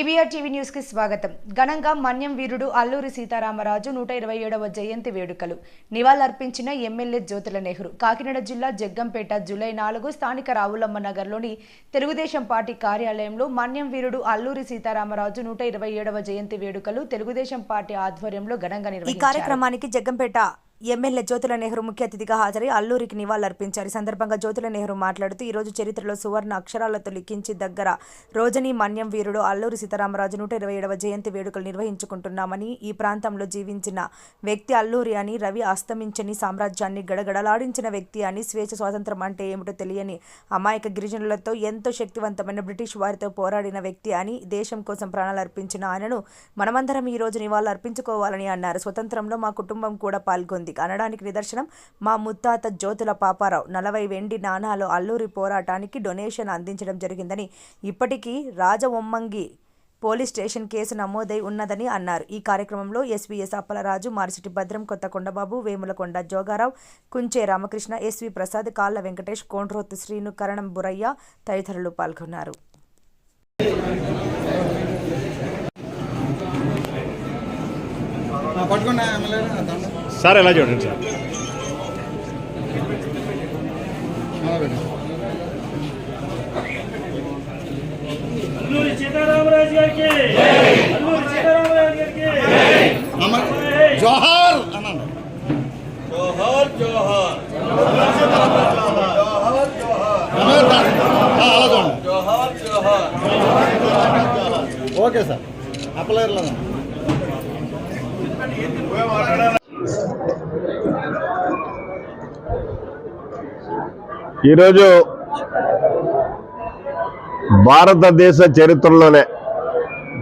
GBR TV న్యూస్కి స్వాగతం. ఘనంగా మన్యం వీరుడు అల్లూరి సీతారామరాజు నూట ఇరవై ఏడవ జయంతి వేడుకలు. నివాళులర్పించిన ఎమ్మెల్యే జ్యోతుల నెహ్రూ కాకినాడ జిల్లా జగ్గంపేట జూలై నాలుగు స్థానిక రావులమ్మ నగర్లోని తెలుగుదేశం పార్టీ కార్యాలయంలో మన్యం వీరుడు అల్లూరి సీతారామరాజు నూట ఇరవై ఏడవ జయంతి వేడుకలు తెలుగుదేశం పార్టీ ఆధ్వర్యంలో ఘనంగా ఈ నిర్వహించారు. కార్యక్రమానికి జగ్గంపేట ఎమ్మెల్యే జ్యోతుల నెహ్రూ ముఖ్య అతిథిగా హాజరై అల్లూరికి నివాళులర్పించారు. ఈ సందర్భంగా జ్యోతుల నెహ్రూ మాట్లాడుతూ ఈ రోజు చరిత్రలో సువర్ణ అక్షరాలతో లిఖించి దగ్గర రోజని మన్యం వీరుడు అల్లూరి సీతారామరాజు నూట ఇరవై ఏడవ జయంతి వేడుకలు నిర్వహించుకుంటున్నామని ఈ ప్రాంతంలో జీవించిన వ్యక్తి అల్లూరి అని రవి అస్తమించని సామ్రాజ్యాన్ని గడగడలాడించిన వ్యక్తి అని స్వేచ్ఛ స్వాతంత్రం అంటే ఏమిటో తెలియని అమాయక గిరిజనులతో ఎంతో శక్తివంతమైన బ్రిటిష్ వారితో పోరాడిన వ్యక్తి అని దేశం కోసం ప్రాణాలు అర్పించిన ఆయనను మనమందరం ఈ రోజు నివాళులు అర్పించుకోవాలని అన్నారు. స్వతంత్రంలో మా కుటుంబం కూడా పాల్గొంది. అనడానికి నిదర్శనం మా ముత్తాత జ్యోతుల పాపారావు. నలభై వెండి నాణాలు అల్లూరి పోరాటానికి డొనేషన్ అందించడం జరిగిందని ఇప్పటికీ రాజవొమ్మంగి పోలీస్ స్టేషన్ కేసు నమోదై ఉన్నదని అన్నారు. ఈ కార్యక్రమంలో S V S Appalaraju Marisiti Bhadram Kothakondababu Vemulakonda Jogarao Kunche Ramakrishna S V Prasad Kalla Venkatesh Kondrothu Srinu కరణం బురయ్య తదితరులు పాల్గొన్నారు. పట్టుకున్నా సార్ ఎలా చూడండి సార్? జోహార్ అన్నాను. జోహార్ జోహార్. అలా చూడండి. Okay sir. అప్పలేరు ఈరోజు భారతదేశ చరిత్రలోనే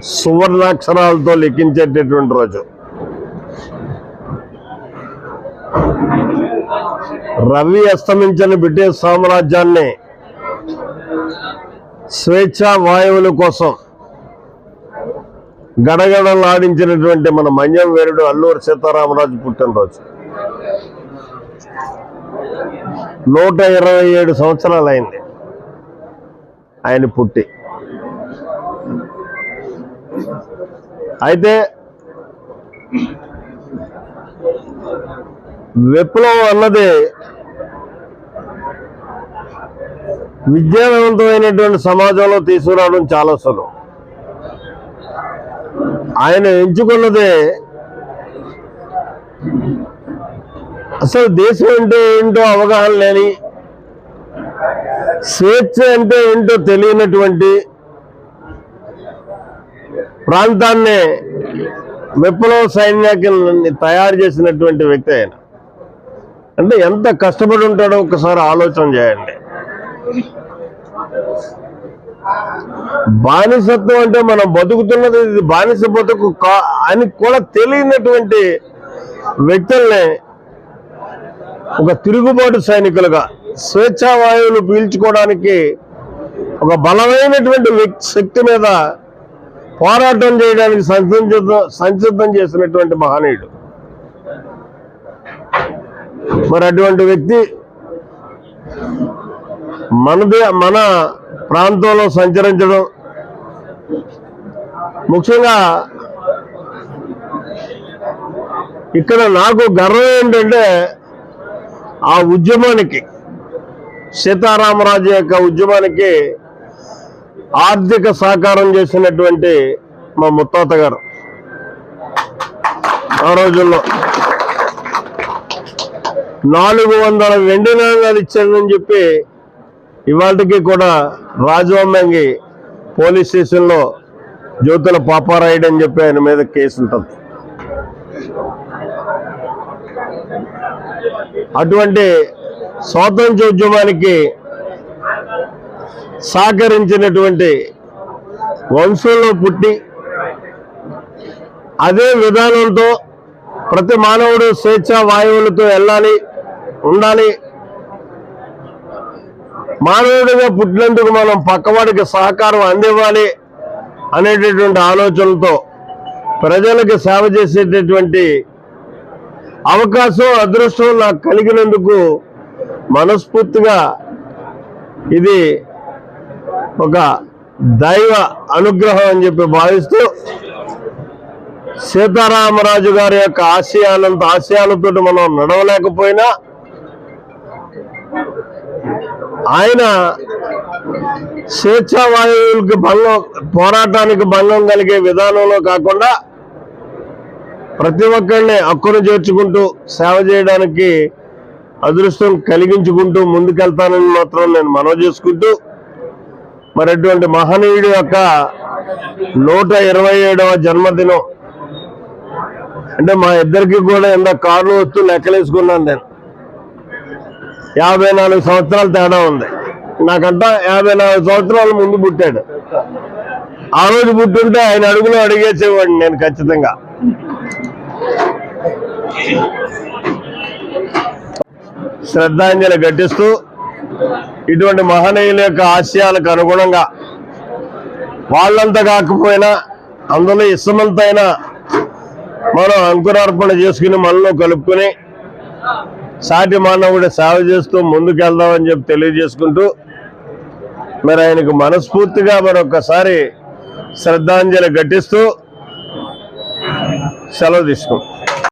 సువర్ణాక్షరాలతో లిఖించేటటువంటి రోజు. రవి అస్తమించని బ్రిటిష్ సామ్రాజ్యాన్ని స్వేచ్ఛా వాయువుల కోసం గడగడలాడించినటువంటి మన మన్యం వేరుడు అల్లూరు సీతారామరాజు పుట్టినరోజు. నూట ఇరవై ఏడు సంవత్సరాలు అయింది ఆయన పుట్టి. అయితే విప్లవం అన్నది విజ్ఞానవంతమైనటువంటి సమాజంలో తీసుకురావడం చాలా సులువు ఆయన ఎంచుకున్నదే అసలు దేశం అంటే ఏంటో అవగాహన లేని స్వేచ్ఛ అంటే ఏంటో తెలియనటువంటి ప్రాంతాన్ని విప్లవ సైన్యాన్ని తయారు చేసినటువంటి వ్యక్తి ఆయన. అంటే ఎంత కష్టపడి ఉంటాడో ఒకసారి ఆలోచన చేయండి. బానిసత్వం అంటే మనం బతుకుతున్నది ఇది బానిస బతుకు కా అని కూడా తెలియనటువంటి వ్యక్తుల్ని ఒక తిరుగుబాటు సైనికులుగా స్వేచ్ఛా వాయువులు పీల్చుకోవడానికి ఒక బలమైనటువంటి శక్తి మీద పోరాటం చేయడానికి సంసిద్ధ సంసిద్ధం చేసినటువంటి మహనీయుడు. మరి అటువంటి వ్యక్తి మనది మన ప్రాంతంలో సంచరించడం ముఖ్యంగా ఇక్కడ నాకు గర్వం ఏంటంటే ఆ ఉద్యమానికి సీతారామరాజు యొక్క ఉద్యమానికి ఆర్థిక సహకారం చేసినటువంటి మా ముత్తాత గారు ఆ రోజుల్లో నాలుగు వందల వెండి నాణాలు ఇచ్చాడని చెప్పి ఇవాళకి కూడా రాజవమ్మంగి పోలీస్ స్టేషన్లో జ్యోతుల పాపారాయుడు అని చెప్పి ఆయన మీద కేసు ఉంటుంది అటువంటి స్వాతంత్ర ఉద్యమానికి సహకరించినటువంటి వంశంలో పుట్టి అదే విధానంతో ప్రతి మానవుడు స్వేచ్ఛ వాయువులతో వెళ్ళాలి ఉండాలి. మానవుడిగా పుట్టినందుకు మనం పక్కవాడికి సహకారం అందివ్వాలి అనేటటువంటి ఆలోచనలతో ప్రజలకు సేవ చేసేటటువంటి అవకాశం అదృష్టం నాకు కలిగినందుకు మనస్ఫూర్తిగా ఇది ఒక దైవ అనుగ్రహం అని చెప్పి భావిస్తూ సీతారామరాజు గారి యొక్క ఆశయాలంత ఆశయాలతో మనం నడవలేకపోయినా ఆయన స్వేచ్ఛావాయువులకి భంగం పోరాటానికి భంగం కలిగే విధానంలో కాకుండా ప్రతి ఒక్కరిని హక్కును చేర్చుకుంటూ సేవ చేయడానికి అదృష్టం కలిగించుకుంటూ ముందుకెళ్తానని మాత్రం నేను మనవి చేసుకుంటూ మరి అటువంటి మహనీయుడి యొక్క నూట ఇరవై ఏడవ జన్మదినం. అంటే మా ఇద్దరికి కూడా ఎంత కార్లు వస్తూ లెక్కలేసుకున్నాను నేను. యాభై నాలుగు సంవత్సరాల తేడా ఉంది. నాకంట యాభై నాలుగు సంవత్సరాల ముందు పుట్టాడు. ఆ రోజు పుట్టుంటే ఆయన అడుగులో అడిగేసేవాడిని నేను ఖచ్చితంగా. శ్రద్ధాంజలి ఘటిస్తూ ఇటువంటి మహనీయుల యొక్క ఆశయాలకు అనుగుణంగా వాళ్ళంతా కాకపోయినా అందులో ఇష్టమంతైనా మనం అంకురార్పణ చేసుకుని మనలో కలుపుకొని సాటి మానవుడి సేవ చేస్తూ ముందుకెళ్దామని చెప్పి తెలియజేసుకుంటూ మరి ఆయనకు మనస్ఫూర్తిగా మరొకసారి శ్రద్ధాంజలి ఘటిస్తూ సెలవు తీసుకుంటాం